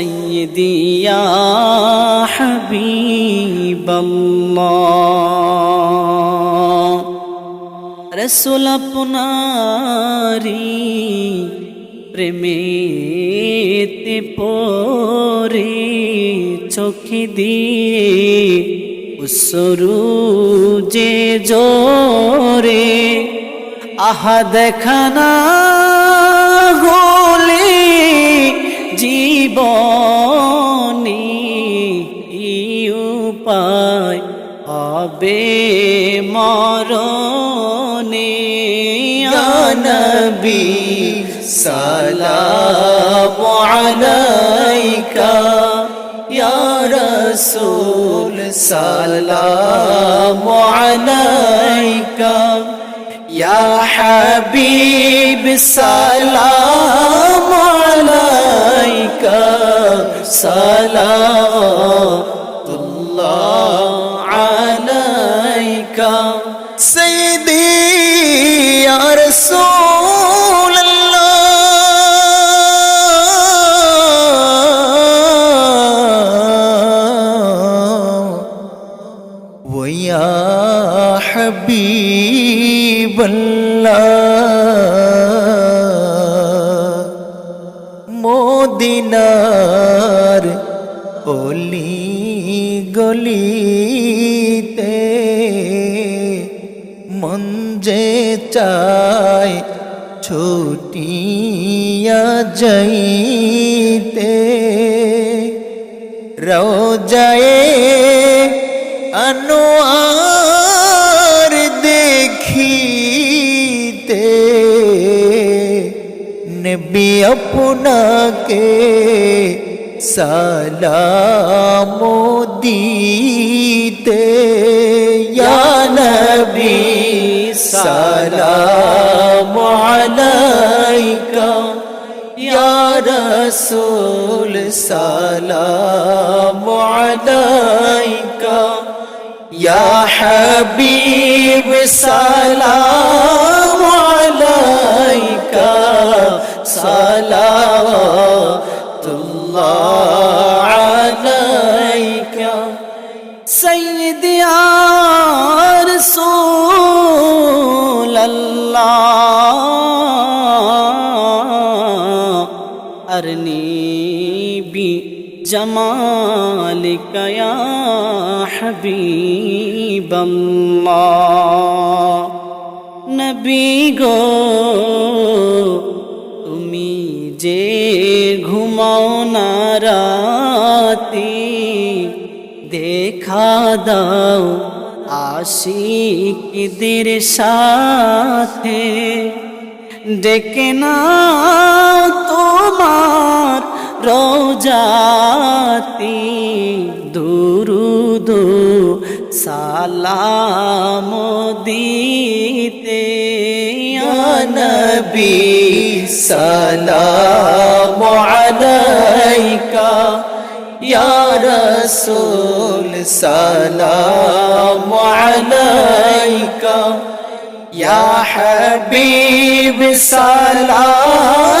سيدي يا حبيب الله রসুল আপনারি প্রেমেতে পরে চোখে দিয়ে উসরু যে জোরে আহা দেখানা জীবনী উপায় হবে মরণে। নবী সালাম আলাইকা। ইয়া রাসূল সালাম আলাইকা। ইয়া হাবিব সালাম আলাইকা সালাতুল্লাহ আলাইকা গলিতে মন যে চায় ছুটিয়া যাইতে রোজায়ে আনোয়ার দেখিতে নবী আপনাকে সালাম দিতে নবী সালাম আলাইকা রসুল সালাম আলাইকা ইয়া হাবিব সালাম আলাইকা بجمالك يا حبيب الله নবী গো তুমি যে ঘুমাও না রাতি দেখা দাও আশিকদের সাথে ডেকে না তোমার রোজাতি দুরুদ সালাম দিতে নবী সালাম আলাইকা ইয়া রাসূল সালাম আলাইকা ইয়া হাবিব সালাম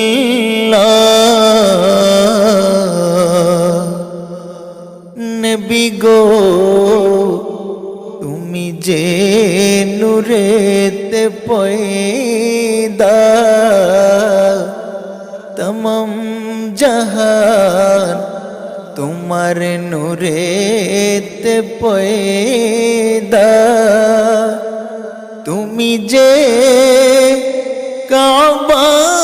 পয়দা তমম জাহান তোমার নূরেতে পয়দা। তুমি যে কাবারি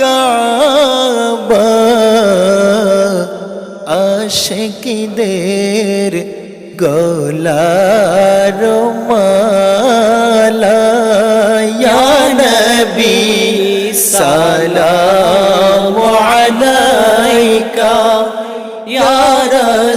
কাবা আশিকদের গোলার মালা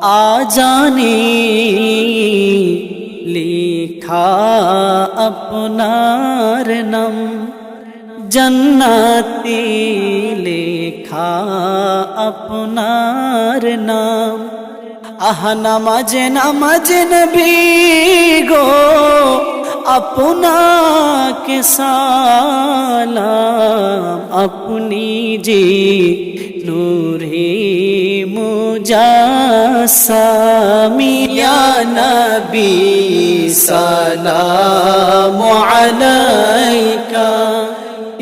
আজানে লিখা আপনার নাম জন্নতি লেখা আপনার নাম আহ নামাজ নামাজ নবী গো আপনাকে সালাম আপনি যে নূরে মুজাসামি ইয়া নবী সালামু আলাইকা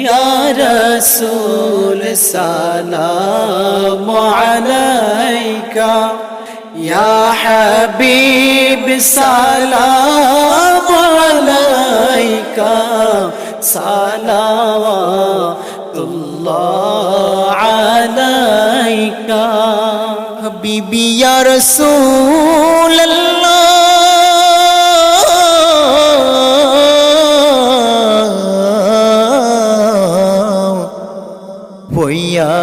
ইয়া রাসূল সালামু আলাইকা ইয়া হাবিব সালামু আলাইকা সালাওয়াতুল্লাহ আলাইকা হাবিবি ইয়া রাসূল ওয়া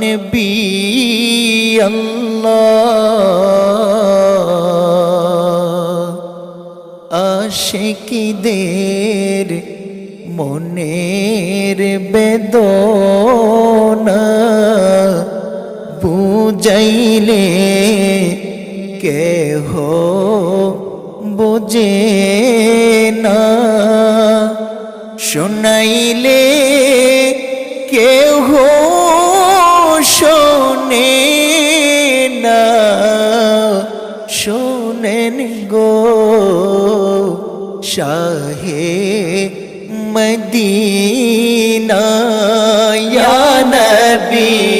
নবী আল্লাহ আশিকিদের মনের বেদনা বুঝাইলে কেহ বুঝে না। শোনাইলে কেহ শোনে না। শোনেন গো শাহে মদিনা নবী।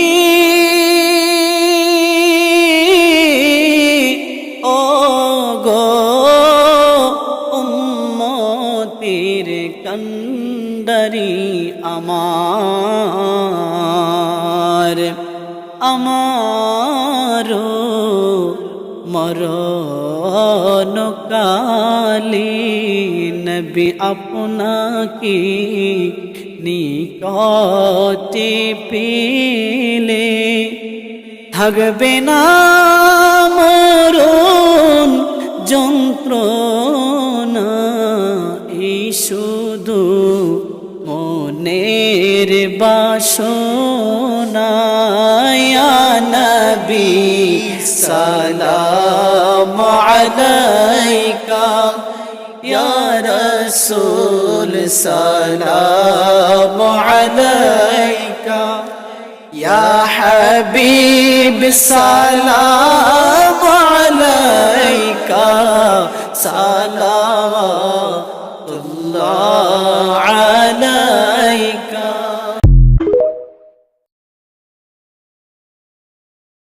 কন্দরি আমার আমারো মরণ কালী নবী আপনাকে নিকটে পেলে। থাকবে না মরণ যন্ত্রণা تیر باشونا یا نبی سلام علیکہ یا رسول سلام علیکہ یا حبیب سلام علیکہ سلام اللہ